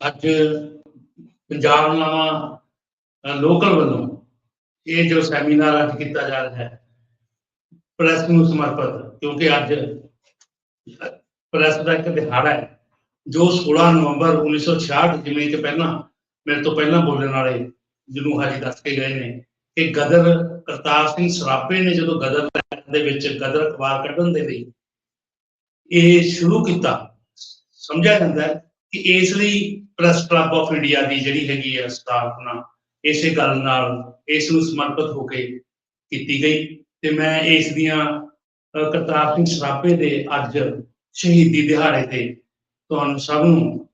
ਅੱਜ ਪੰਜਾਬ ਨਵਾਂ ਲੋਕਲ ਵੱਲੋਂ ਇਹ ਜੋ ਸੈਮੀਨਾਰ ਅੱਜ ਕੀਤਾ ਜਾ ਰਿਹਾ ਹੈ, ਪ੍ਰੈਸ ਨੂੰ ਸਮਰਪਿਤ, ਕਿਉਂਕਿ ਅੱਜ ਪ੍ਰੈਸ ਦਾ ਇੱਕ ਦਿਹਾੜਾ ਹੈ, ਜੋ 16 ਨਵੰਬਰ 1966 ਜਿਵੇਂ ਕਿ ਪਹਿਲਾਂ, ਮੇਰੇ ਤੋਂ ਪਹਿਲਾਂ ਬੋਲਣ ਵਾਲੇ ਜਿਹਨੂੰ ਹਾਜੀ ਦੱਸ ਕੇ ਗਏ ਨੇ, ਕਿ ਗਦਰ ਕਰਤਾਰ ਸਿੰਘ ਸਰਾਪੇ ਨੇ ਜਦੋਂ ਗਦਰ ਦੇ ਵਿੱਚ ਗਦਰ ਅਖਬਾਰ ਕੱਢਣ ਦੇ ਲਈ ਇਹ ਸ਼ੁਰੂ ਕੀਤਾ, ਸਮਝਿਆ ਜਾਂਦਾ ਕਿ ਇਸ ਲਈ ਪ੍ਰੈਸ ਕਲੱਬ ਆਫ ਇੰਡੀਆ ਦੀ ਜਿਹੜੀ ਹੈਗੀ ਹੈ ਸਥਾਪਨਾ, ਇਸੇ ਗੱਲ ਨਾਲ ਇਸ ਨੂੰ ਸਮਰਪਿਤ ਹੋ ਕੇ ਕੀਤੀ ਗਈ ਤੇ ਮੈਂ ਇਸ ਦੀਆਂ ਕਰਤਾਰ ਸਿੰਘ ਸਰਾਭੇ ਦੇ ਅੱਜ ਸ਼ਹੀਦੀ ਦਿਹਾੜੇ ਤੇ ਤੁਹਾਨੂੰ ਸਭ ਨੂੰ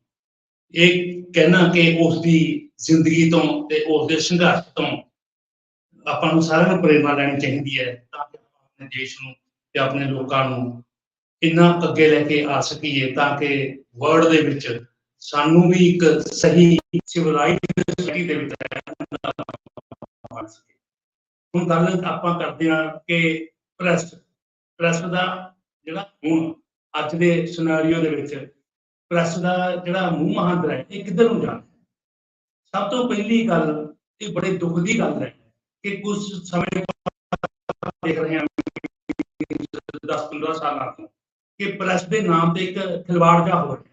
ਇਹ ਕਹਿਣਾ ਕਿ ਉਸ ਦੀ ਜ਼ਿੰਦਗੀ ਤੋਂ ਤੇ ਉਸ ਦੇ ਸੰਘਰਸ਼ ਤੋਂ ਆਪਾਂ ਨੂੰ ਸਾਰਿਆਂ ਨੂੰ ਪ੍ਰੇਰਣਾ ਲੈਣੀ ਚਾਹੀਦੀ ਹੈ ਤਾਂ ਕਿ ਆਪਾਂ ਆਪਣੇ ਦੇਸ਼ ਨੂੰ ਤੇ ਆਪਣੇ ਲੋਕਾਂ ਨੂੰ ਇੰਨਾ ਅੱਗੇ ਲੈ ਕੇ ਆ ਸਕੀਏ ਤਾਂ ਕਿ ਵਰਲਡ ਦੇ ਵਿੱਚ ਸਾਨੂੰ ਵੀ ਇੱਕ ਸਹੀ ਸਿਵਲਾਈਜ਼ਡ ਸੋਸਾਇਟੀ ਦੇ ਵਿੱਚ ਰਹਿਣ ਹੁਣ ਗੱਲ ਆਪਾਂ ਕਰਦੇ ਹਾਂ ਕਿ ਪ੍ਰੈਸ ਪ੍ਰੈਸ ਦਾ ਜਿਹੜਾ ਹੁਣ ਅੱਜ ਦੇ ਸਿਨੈਰੀਓ ਦੇ ਵਿੱਚ ਪ੍ਰੈਸ ਦਾ ਜਿਹੜਾ ਮੂੰਹ ਮਹਾਂਦਰ ਹੈ ਇਹ ਕਿੱਧਰ ਨੂੰ ਜਾ ਰਿਹਾ? ਸਭ ਤੋਂ ਪਹਿਲੀ ਗੱਲ ਇਹ ਬੜੇ ਦੁੱਖ ਦੀ ਗੱਲ ਹੈ ਕਿ ਕੁਝ ਸਮੇਂ ਦੇਖ ਰਹੇ ਹਾਂ 10-15 ਸਾਲਾਂ ਤੋਂ ਕਿ ਪ੍ਰੈਸ ਦੇ ਨਾਮ ਤੇ ਇੱਕ ਖਿਲਵਾੜ ਜਾ ਹੋ ਰਿਹਾ।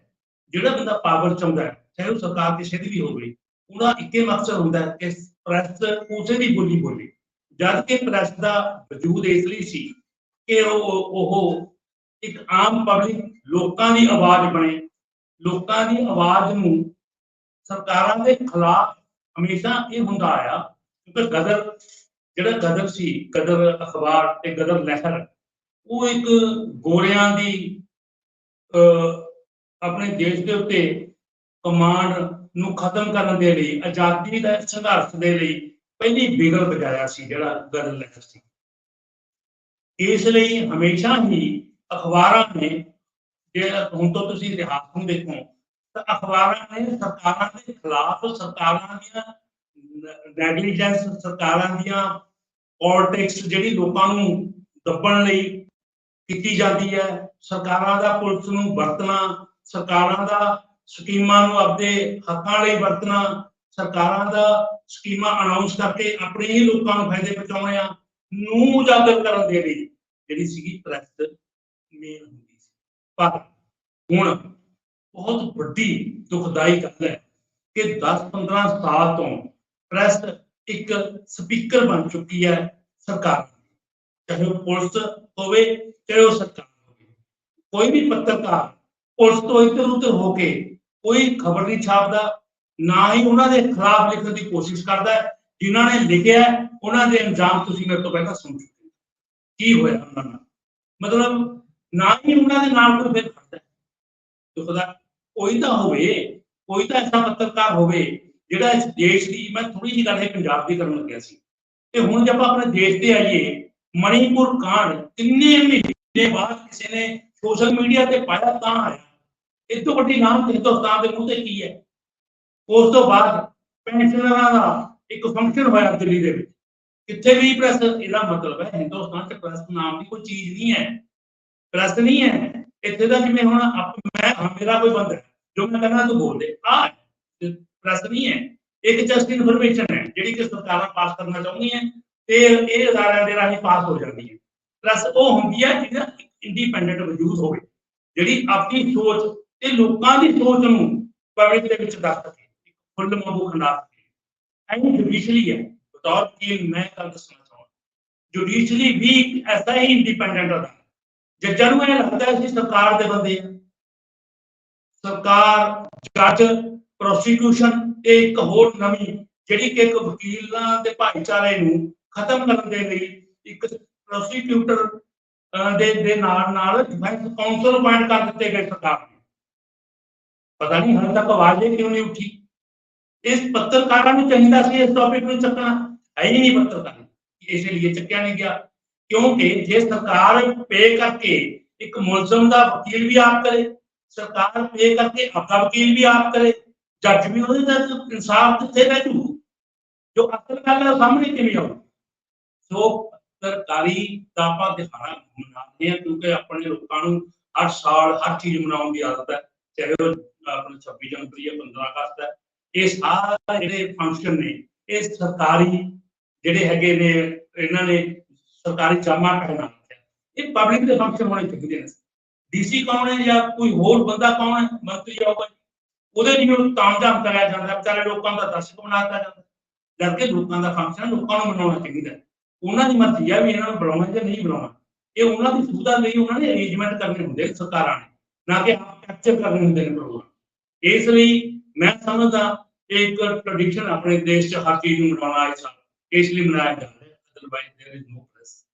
ਜਿਹੜਾ ਬੰਦਾ ਪਾਵਰ ਚਾਹੁੰਦਾ ਹੈ ਚਾਹੇ ਉਹ ਸਰਕਾਰ ਕਿਸੇ ਦੀ ਵੀ ਹੋਵੇ ਉਹਦਾ ਇੱਕੇ ਮਕਸਦ ਹੁੰਦਾ ਹੈ ਕਿ ਪ੍ਰੈਸ ਉਸੇ ਦੀ ਬੋਲੀ ਬੋਲੇ। ਜਦ ਕਿ ਪ੍ਰੈਸ ਦਾ ਵਜੂਦ ਇਸ ਲਈ ਸੀ ਕਿ ਉਹ ਉਹ ਇੱਕ ਆਮ ਪਬਲਿਕ ਲੋਕਾਂ ਦੀ ਆਵਾਜ਼ ਬਣੇ ਲੋਕਾਂ ਦੀ ਆਵਾਜ਼ ਨੂੰ ਸਰਕਾਰਾਂ ਦੇ ਖਿਲਾਫ ਹਮੇਸ਼ਾ ਇਹ ਹੁੰਦਾ ਆਇਆ ਕਿਉਂਕਿ ਗਦਰ ਜਿਹੜਾ ਗਦਰ ਸੀ ਗਦਰ ਅਖਬਾਰ ਤੇ ਗਦਰ ਲਹਿਰ ਉਹ ਇੱਕ ਗੋਰਿਆਂ ਦੀ ਅਹ, ਆਪਣੇ ਦੇਸ਼ ਦੇ ਉੱਤੇ ਕਮਾਂਡ ਨੂੰ ਖਤਮ ਕਰਨ ਦੇ ਲਈ, ਆਜ਼ਾਦੀ ਦਾ ਸੰਘਰਸ਼ ਦੇ ਲਈ ਪਹਿਲੀ ਬਿਗਲ ਵਜਾਇਆ ਸੀ, ਜਿਹੜਾ ਗਦਰ ਲਹਿਰ ਸੀ। ਇਸ ਲਈ ਹਮੇਸ਼ਾ ਹੀ ਅਖਬਾਰਾਂ ਨੇ, ਜੇ ਹੁਣ ਤੋਂ ਤੁਸੀਂ ਇਤਿਹਾਸ ਨੂੰ ਦੇਖੋ, ਤਾਂ ਅਖਬਾਰਾਂ ਨੇ ਸਰਕਾਰਾਂ ਦੇ ਖਿਲਾਫ ਸਰਕਾਰਾਂ ਦੀਆਂ ਨੈਗਲੀਜੈਂਸ ਸਰਕਾਰਾਂ ਦੀਆਂ ਪੋਲਿਟਿਕਸ ਜਿਹੜੀ ਲੋਕਾਂ ਨੂੰ ਦੱਬਣ ਲਈ ਕੀਤੀ ਜਾਂਦੀ ਹੈ, ਸਰਕਾਰਾਂ ਦਾ ਪੁਲਿਸ ਨੂੰ ਵਰਤਣਾ ਸਰਕਾਰਾਂ ਦਾ ਸਕੀਮਾਂ ਨੂੰ ਆਪਦੇ ਹੱਕਾਂ ਲਈ ਵਰਤਣਾ, ਸਰਕਾਰਾਂ ਦਾ ਸਕੀਮਾਂ ਅਨਾਉਂਸ ਕਰਕੇ ਆਪਣੇ ਹੀ ਲੋਕਾਂ ਨੂੰ ਫਾਇਦੇ ਪਹੁੰਚਾਉਣੇ ਆ, ਨੂੰ ਉਜਾਗਰ ਕਰਨ ਦੇ ਲਈ ਜਿਹੜੀ ਸੀਗੀ ਪ੍ਰੈਸ ਮੇਨ ਹੁੰਦੀ ਸੀ। ਪਰ ਹੁਣ ਬਹੁਤ ਵੱਡੀ ਦੁਖਦਾਈ ਗੱਲ ਹੈ ਕਿ 10-15 ਸਾਲ ਤੋਂ ਪ੍ਰੈਸ ਇੱਕ ਸਪੀਕਰ ਬਣ ਚੁੱਕੀ ਹੈ ਸਰਕਾਰ। ਚਾਹੇ ਉਹ ਪੁਲਿਸ ਹੋਵੇ, ਚਾਹੇ ਉਹ ਸਰਕਾਰ ਹੋਵੇ। ਕੋਈ ਵੀ ਪੱਤਰਕਾਰ ਪੁਲਿਸ ਤੋਂ ਇੱਧਰ ਉੱਧਰ ਹੋ ਕੇ ਕੋਈ ਖਬਰ ਨਹੀਂ ਛਾਪਦਾ, ਨਾ ਹੀ ਉਹਨਾਂ ਦੇ ਖਿਲਾਫ ਲਿਖਣ ਦੀ ਕੋਸ਼ਿਸ਼ ਕਰਦਾ ਹੈ। ਜਿਨ੍ਹਾਂ ਨੇ ਲਿਖਿਆ ਉਹਨਾਂ ਦੇ ਅੰਜਾਮ ਤੁਸੀਂ ਮੇਰੇ ਤੋਂ ਪਹਿਲਾਂ ਸੁਣ ਚੁੱਕੇ ਕੀ ਹੋਇਆ ਉਹਨਾਂ ਨਾਲ? ਮਤਲਬ ਨਾ ਹੀ ਉਹਨਾਂ ਦੇ ਨਾਲ ਕੋਈ ਫਿਰ ਖੜਦਾ ਹੈ। ਕੋਈ ਤਾਂ ਹੋਵੇ, ਕੋਈ ਤਾਂ ਐਸਾ ਪੱਤਰਕਾਰ ਹੋਵੇ ਜਿਹੜਾ ਇਸ ਦੇਸ਼ ਦੀ, ਮੈਂ ਥੋੜੀ ਜਿਹੀ ਗੱਲ ਇਹ ਪੰਜਾਬ ਦੀ ਕਰਨ ਲੱਗਿਆ ਸੀ। ਤੇ ਹੁਣ ਜੇ ਆਪਾਂ ਆਪਣੇ ਦੇਸ਼ ਤੇ ਆਈਏ, ਮਣੀਪੁਰ ਕਾਂਡ ਕਿੰਨੇ ਮਹੀਨੇ ਬਾਅਦ ਕਿਸੇ ਨੇ ਸੋਸ਼ਲ ਮੀਡੀਆ ਤੇ ਪਾਇਆ ਤਾਂ ਆਇਆ। ਇਸ ਤੋਂ ਵੱਡੀ ਨਾਮ ਹਿੰਦੁਸਤਾਨ ਦੇ ਮੂੰਹ ਤੇ ਕੀ ਹੈ? ਉਸ ਤੋਂ ਬਾਅਦ ਪੈਨਸ਼ਨਰਾਂ ਦਾ ਇੱਕ ਫੰਕਸ਼ਨ ਹੋਇਆ ਦਿੱਲੀ ਦੇ ਵਿੱਚ। ਕਿੱਥੇ ਵੀ ਪ੍ਰੈਸ ਇਹਦਾ ਮਤਲਬ ਹੈ ਹਿੰਦੁਸਤਾਨ ਚ ਪ੍ਰੈਸ ਨਾਮ ਦੀ ਕੋਈ ਚੀਜ਼ ਨਹੀਂ ਹੈ। ਪ੍ਰੈਸ ਨਹੀਂ ਹੈ। ਇੱਥੇ ਦਾ ਜਿਵੇਂ ਹੁਣ ਮੈਂ, ਮੇਰਾ ਕੋਈ ਬੰਦਾ ਜੋ ਮੈਂ ਕਹਿੰਦਾ ਤੂੰ ਬੋਲ ਦੇ। ਆ ਪ੍ਰੈਸ ਨਹੀਂ ਹੈ। ਇੱਕ ਜਸਟ ਇਨਫੋਰਮੇਸ਼ਨ ਹੈ, ਜਿਹੜੀ ਕਿ ਸਰਕਾਰਾਂ ਪਾਸ ਕਰਨਾ ਚਾਹੁੰਦੀਆਂ ਤੇ ਇਹ ਅਦਾਰਿਆਂ ਦੇ ਰਾਹੀਂ ਪਾਸ ਹੋ ਜਾਂਦੀ ਹੈ। ਪ੍ਰੈਸ ਉਹ ਹੁੰਦੀ ਹੈ ਜਿਹਦਾ ਇੰਡੀਪੈਂਡੈਂਟ ਵਜੂਦ ਹੋਵੇ, ਜਿਹੜੀ ਆਪਣੀ ਸੋਚ ਤੇ ਲੋਕਾਂ ਦੀ ਸੋਚ ਨੂੰ ਪਬਲਿਕ ਦੇ ਵਿੱਚ ਦੱਸ ਸਕੇ ਫੁੱਲ ਵਾਂਗੂ ਖੰਡਾ ਸਕੇ। ਐਂ ਜੁਡੀਸ਼ਰੀ ਹੈ। ਬਤੌਰ ਵਕੀਲ ਮੈਂ ਗੱਲ ਦੱਸਣਾ ਚਾਹੁੰਦਾ। ਜੁਡੀਸ਼ਰੀ ਵੀ ਐਸਾ ਹੀ ਇੰਡੀਪੈਂਡੈਂਟ ਅਦਾਰਾ ਜੱਜਾਂ ਨੂੰ ਇਹ ਲੱਗਦਾ ਹੈ ਕਿ ਸਰਕਾਰ ਦੇ ਬੰਦੇ ਆ। ਸਰਕਾਰ ਜੱਜ ਪ੍ਰੋਸੀਕਿਊਸ਼ਨ ਤੇ ਇੱਕ ਹੋਰ ਨਵੀਂ ਜਿਹੜੀ ਕਿ ਇੱਕ ਵਕੀਲਾਂ ਦੇ ਭਾਈਚਾਰੇ ਨੂੰ ਖਤਮ ਕਰਨ ਦੇ ਲਈ ਇੱਕ ਪ੍ਰੋਸੀਕਿਊਟਰ ਦੇ ਦੇ ਨਾਲ ਨਾਲ ਡਿਫੈਂਸ ਕਾਉਂਸਲ ਅਪਾਇੰਟ ਕਰ ਦਿੱਤੇ ਗਏ ਸਰਕਾਰ ਨੇ। ਪਤਾ ਨਹੀਂ ਹੁਣ ਤੱਕ ਆਵਾਜ਼ ਹੀ ਕਿਉਂ ਨਹੀਂ ਉੱਠੀ? ਇਸ ਪੱਤਰਕਾਰਾਂ ਨੂੰ ਚਾਹੀਦਾ ਸੀ ਇਸ ਟੌਪਿਕ ਨੂੰ ਚੱਕਣਾ। ਹੈ ਹੀ ਨਹੀਂ ਪੱਤਰਕਾਰ। ਇਸ ਲਈ ਚੱਕਿਆ ਨਹੀਂ ਗਿਆ। ਕਿਉਂਕਿ ਜੇ ਸਰਕਾਰ ਪੇ ਕਰਕੇ ਇੱਕ ਮੁਲਜ਼ਮ ਦਾ ਵਕੀਲ ਵੀ ਆਪ ਕਰੇ, ਸਰਕਾਰ ਪੇ ਕਰਕੇ ਆਪਦਾ ਵਕੀਲ ਵੀ ਆਪ ਕਰੇ ਜੱਜ ਵੀ ਉਹਦੇ ਤੱਕ ਇਨਸਾਫ ਕਿੱਥੇ ਰਹਿ ਜੂ? ਜੋ ਅਸਲ ਗੱਲ ਹੈ ਸਾਹਮਣੇ ਕਿਵੇਂ ਆਉ ਸੋ ਸਰਕਾਰੀ ਦਾ ਆਪਾਂ ਦਿਹਾੜਾ ਮਨਾਉਂਦੇ ਆ ਕਿਉਂਕਿ ਆਪਣੇ ਲੋਕਾਂ ਨੂੰ ਹਰ ਸਾਲ ਹਰ ਚੀਜ਼ ਮਨਾਉਣ ਦੀ ਆਦਤ ਹੈ। ਚਾਹੇ ਉਹ, ਆਪਣਾ 26 ਜਨਵਰੀ ਹੈ 15 ਅਗਸਤ ਹੈ। ਇਹ ਸਾਰੇ ਜਿਹੜੇ ਫੰਕਸ਼ਨ ਨੇ, ਇਹ ਸਰਕਾਰੀ ਜਿਹੜੇ ਹੈਗੇ ਨੇ, ਇਹਨਾਂ ਨੇ ਸਰਕਾਰੀ ਜਾਮਾ ਪਹਿਨਾ ਇਹ ਪਬਲਿਕ ਦੇ ਫੰਕਸ਼ਨ ਹੋਣੇ ਚਾਹੀਦੇ ਨੇ। ਡੀਸੀ ਕੌਣ ਹੈ ਜਾਂ ਕੋਈ ਹੋਰ ਬੰਦਾ ਕੌਣ ਹੈ? ਮੰਤਰੀ ਆਊਗਾ ਉਹਦੇ ਲਈ ਉਹਨੂੰ ਤਾਮਝਾਮ ਕਰਾਇਆ ਜਾਂਦਾ। ਵਿਚਾਰੇ ਲੋਕਾਂ ਦਾ ਦਰਸ਼ਕ ਬਣਾਤਾ ਜਾਂਦਾ। ਜਦਕਿ ਲੋਕਾਂ ਦਾ ਫੰਕਸ਼ਨ ਲੋਕਾਂ ਨੂੰ ਮਨਾਉਣਾ ਚਾਹੀਦਾ। ਉਹਨਾਂ ਦੀ ਮਰਜ਼ੀ ਆ ਵੀ ਇਹਨਾਂ ਨੂੰ ਬੁਲਾਉਣਾ ਜਾਂ ਨਹੀਂ ਬੁਲਾਉਣਾ। ਇਹ ਉਹਨਾਂ ਦੀ ਸੁਵਿਧਾ ਲਈ ਉਹਨਾਂ ਨੇ ਅਰੇਂਜਮੈਂਟ ਕਰਨੇ ਹੁੰਦੇ ਸਰਕਾਰਾਂ ਨੇ। ਨਾ ਕਿ ਕੈਪਚਰ ਕਰਨੇ ਹੁੰਦੇ ਨੇ ਪ੍ਰੋਗਰਾਮ ਇਸ ਲਈ ਮੈਂ ਸਮਝਦਾ ਇਹ ਇੱਕ ਟ੍ਰੈਡੀਸ਼ਨ ਆਪਣੇ ਦੇਸ਼ 'ਚ ਹਰ ਚੀਜ਼ ਨੂੰ ਮਨਾਉਣਾ ਇਸ ਸਾਲ ਇਸ ਲਈ ਮਨਾਇਆ ਜਾ ਰਿਹਾ otherwise there is no press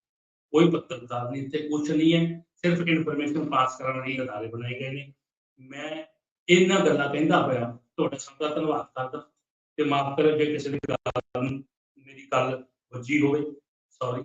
ਕੋਈ ਪੱਤਰਕਾਰ ਨਹੀਂ ਇੱਥੇ ਕੁਝ ਨਹੀਂ ਹੈ ਸਿਰਫ ਇਨਫੋਰਮੇਸ਼ਨ ਪਾਸ ਕਰਨ ਲਈ ਅਦਾਰੇ ਬਣਾਏ ਗਏ ਨੇ ਮੈਂ ਇਹਨਾਂ ਗੱਲਾਂ ਕਹਿੰਦਾ ਹੋਇਆ ਤੁਹਾਡਾ ਸਭ ਦਾ ਧੰਨਵਾਦ ਕਰਦਾ ਤੇ ਮਾਫ ਕਰੋ ਜੇ ਕਿਸੇ ਦੀ ਗੱਲ ਨੂੰ ਮੇਰੀ ਗੱਲ ਵੱਜੀ ਹੋਵੇ ਸੌਰੀ